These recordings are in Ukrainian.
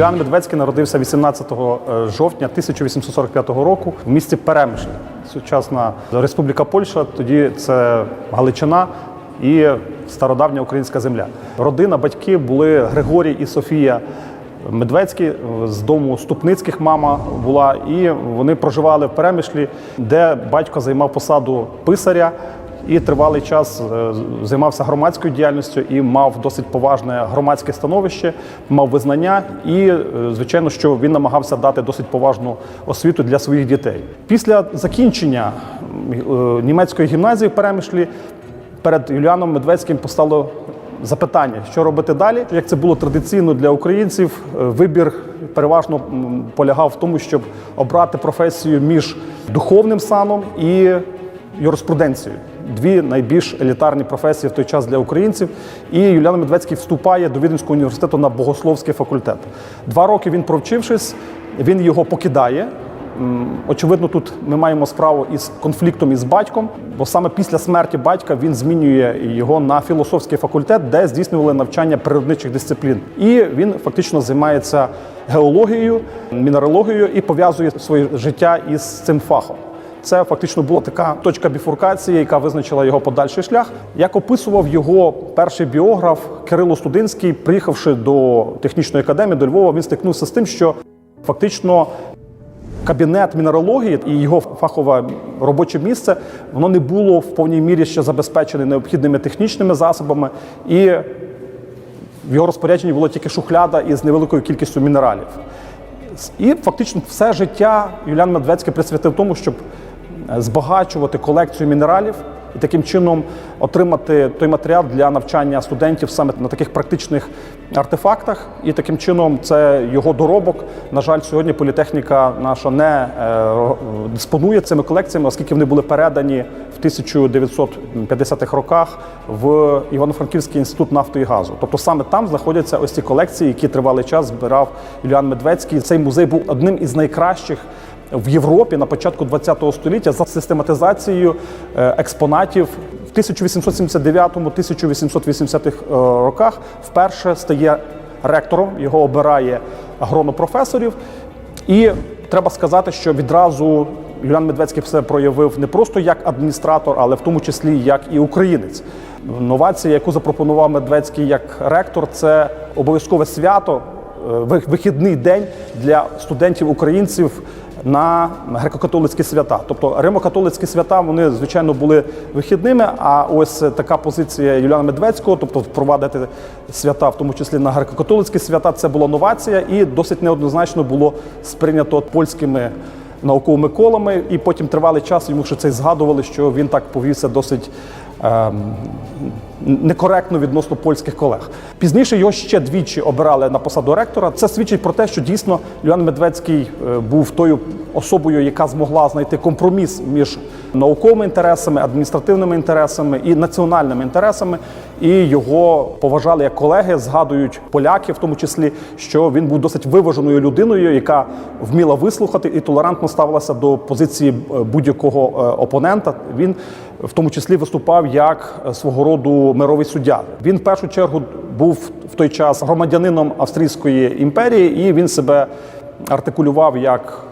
Юліан Медведський народився 18 жовтня 1845 року в місті Перемишль, сучасна Республіка Польща. Тоді це Галичина і стародавня українська земля. Родина, батьки були Григорій і Софія Медведські з дому Ступницьких мама була, і вони проживали в Перемишлі, де батько займав посаду писаря. І тривалий час е, займався громадською діяльністю і мав досить поважне громадське становище, мав визнання, і е, звичайно, що він намагався дати досить поважну освіту для своїх дітей. Після закінчення е, німецької гімназії в Перемишлі перед Юліаном Медведським постало запитання, що робити далі. Як це було традиційно для українців, вибір переважно полягав в тому, щоб обрати професію між духовним саном і юриспруденцією. Дві найбільш елітарні професії в той час для українців. І Юліан Медведський вступає до Віденського університету на богословський факультет. Два роки він провчившись, він його покидає. Очевидно, тут ми маємо справу із конфліктом із батьком, бо саме після смерті батька він змінює його на філософський факультет, де здійснювали навчання природничих дисциплін. І він фактично займається геологією, мінералогією і пов'язує своє життя із цим фахом. Це фактично була така точка біфуркації, яка визначила його подальший шлях. Як описував його перший біограф Кирило Студинський, приїхавши до технічної академії до Львова, він стикнувся з тим, що фактично кабінет мінералогії і його фахове робоче місце воно не було в повній мірі ще забезпечене необхідними технічними засобами, і в його розпорядженні було тільки шухляда із невеликою кількістю мінералів. І фактично все життя Юліан Медведський присвятив тому, щоб збагачувати колекцію мінералів і таким чином отримати той матеріал для навчання студентів саме на таких практичних артефактах. І таким чином це його доробок. На жаль, сьогодні політехніка наша не е, диспонує цими колекціями, оскільки вони були передані в 1950-х роках в Івано-Франківський інститут нафти і газу. Тобто саме там знаходяться ось ці колекції, які тривалий час збирав Юліан Медведський. Цей музей був одним із найкращих в Європі на початку ХХ століття за систематизацією е, експонатів. В 1879-1880-х е, роках вперше стає ректором, його обирає гроно професорів. І треба сказати, що відразу Юліан Медведський все проявив не просто як адміністратор, але в тому числі як і українець. Новація, яку запропонував Медведський як ректор, це обов'язкове свято, е, ви- вихідний день для студентів українців на греко-католицькі свята. Тобто римо-католицькі свята вони звичайно були вихідними. А ось така позиція Юліана Медведського, тобто впровадити свята, в тому числі на греко-католицькі свята, це була новація, і досить неоднозначно було сприйнято польськими науковими колами. І потім тривалий час йому ще це згадували, що він так повівся досить. ем, некоректно відносно польських колег. Пізніше його ще двічі обирали на посаду ректора. Це свідчить про те, що дійсно Юліан Медведський е, був тою особою, яка змогла знайти компроміс між науковими інтересами, адміністративними інтересами і національними інтересами. І його поважали як колеги, згадують поляки, в тому числі, що він був досить виваженою людиною, яка вміла вислухати і толерантно ставилася до позиції е, будь-якого е, опонента. Він в тому числі виступав як свого роду мировий суддя. Він в першу чергу був в той час громадянином Австрійської імперії, і він себе артикулював як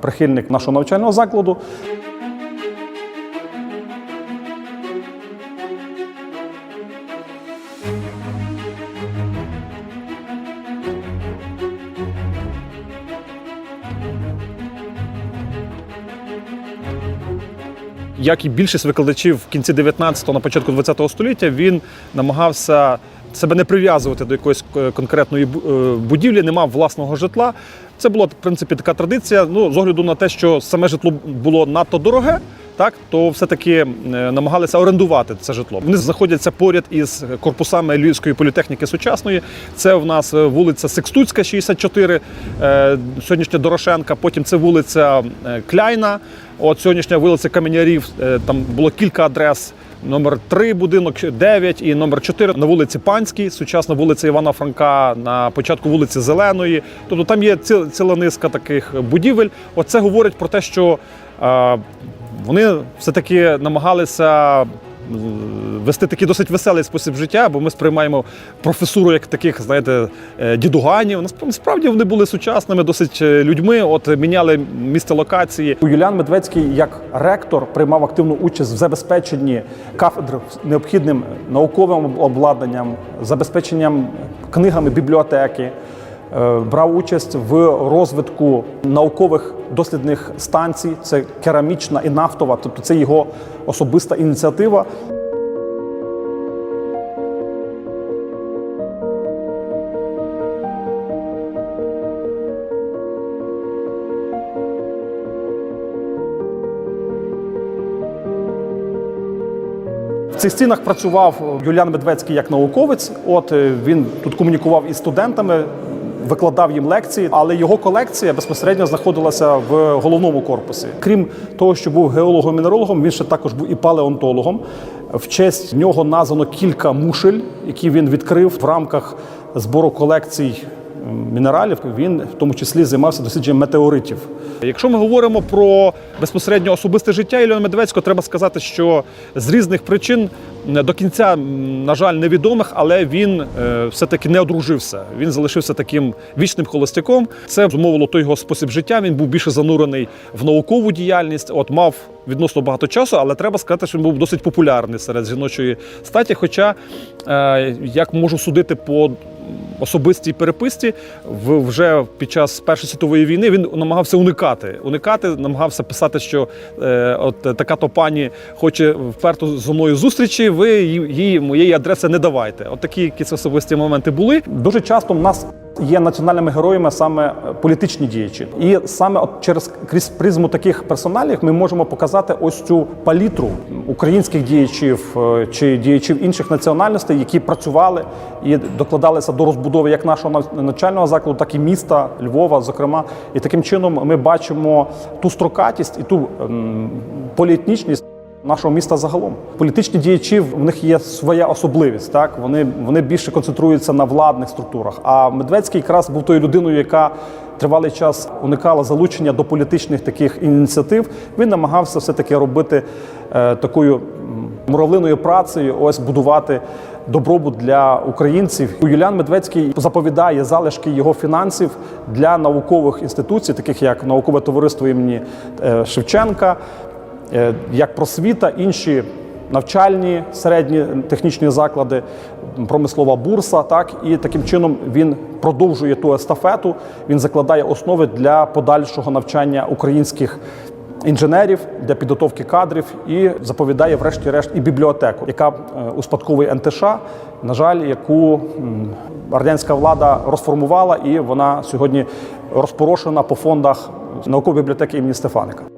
прихильник нашого навчального закладу. Як і більшість викладачів в кінці 19-го, на початку 20-го століття, він намагався себе не прив'язувати до якоїсь е, конкретної е, будівлі, не мав власного житла. Це була в принципі така традиція. Ну з огляду на те, що саме житло було надто дороге. Так, то все-таки е, намагалися орендувати це житло. Вони знаходяться поряд із корпусами Львівської політехніки сучасної. Це в нас е, вулиця Секстуцька, 64, е, сьогоднішня Дорошенка. Потім це вулиця Кляйна. От сьогоднішня вулиця Каменярів. Там було кілька адрес. Номер 3 будинок 9 і номер 4 на вулиці Панській, сучасна вулиця Івана Франка, на початку вулиці Зеленої. Тобто там є ціла, низка таких будівель. Оце говорить про те, що вони все-таки намагалися е, вести такий досить веселий спосіб життя, бо ми сприймаємо професуру як таких, знаєте, е, дідуганів. Насп- Насправді вони були сучасними досить е, людьми. От міняли місце локації. Юліан Медведський як ректор приймав активну участь в забезпеченні кафедр необхідним науковим обладнанням, забезпеченням книгами бібліотеки. Е, Брав участь в розвитку наукових дослідних станцій. Це керамічна і нафтова, тобто це його особиста ініціатива. В цих стінах працював Юліан Медведський як науковець. От е, він тут комунікував із студентами, викладав їм лекції, але його колекція безпосередньо знаходилася в головному корпусі. Крім того, що був геологом-мінерологом, він ще також був і палеонтологом. В честь нього названо кілька мушель, які він відкрив в рамках збору колекцій мінералів. Він в тому числі займався дослідженням метеоритів. Якщо ми говоримо про безпосередньо особисте життя Ілліна Медведського, треба сказати, що з різних причин до кінця, на жаль, невідомих, але він е, все-таки не одружився. Він залишився таким вічним холостяком. Це зумовило той його спосіб життя. Він був більше занурений в наукову діяльність. От мав відносно багато часу, але треба сказати, що він був досить популярний серед жіночої статі. Хоча, е, як можу судити по особистій переписці, вже під час Першої світової війни він намагався уникати. Уникати, намагався писати, що е, от е, така то пані хоче вперто зі мною зустрічі. Ви їй моєї адреси не давайте. От такі якісь особисті моменти були. Дуже часто в нас. Є національними героями саме е, політичні діячі, і саме от через крізь призму таких персоналів ми можемо показати ось цю палітру українських діячів е, чи діячів інших національностей, які працювали і докладалися до розбудови як нашого нав- навчального закладу, так і міста Львова, зокрема. І таким чином ми бачимо ту строкатість і ту ем, поліетнічність. Нашого міста загалом політичні діячі в них є своя особливість. Так вони, вони більше концентруються на владних структурах. А Медведський якраз був тою людиною, яка тривалий час уникала залучення до політичних таких ініціатив. Він намагався все таки робити е, такою муравлиною працею, ось будувати добробут для українців. Юліан Медведський заповідає залишки його фінансів для наукових інституцій, таких як наукове товариство імені е, Шевченка е, як просвіта, інші навчальні середні технічні заклади, промислова бурса. Так і таким чином він продовжує ту естафету. Він закладає основи для подальшого навчання українських. Інженерів для підготовки кадрів і заповідає, врешті-решт, і бібліотеку, яка е, успадковує НТШ, на жаль, яку радянська влада розформувала, і вона сьогодні розпорошена по фондах наукової бібліотеки імені Стефаника.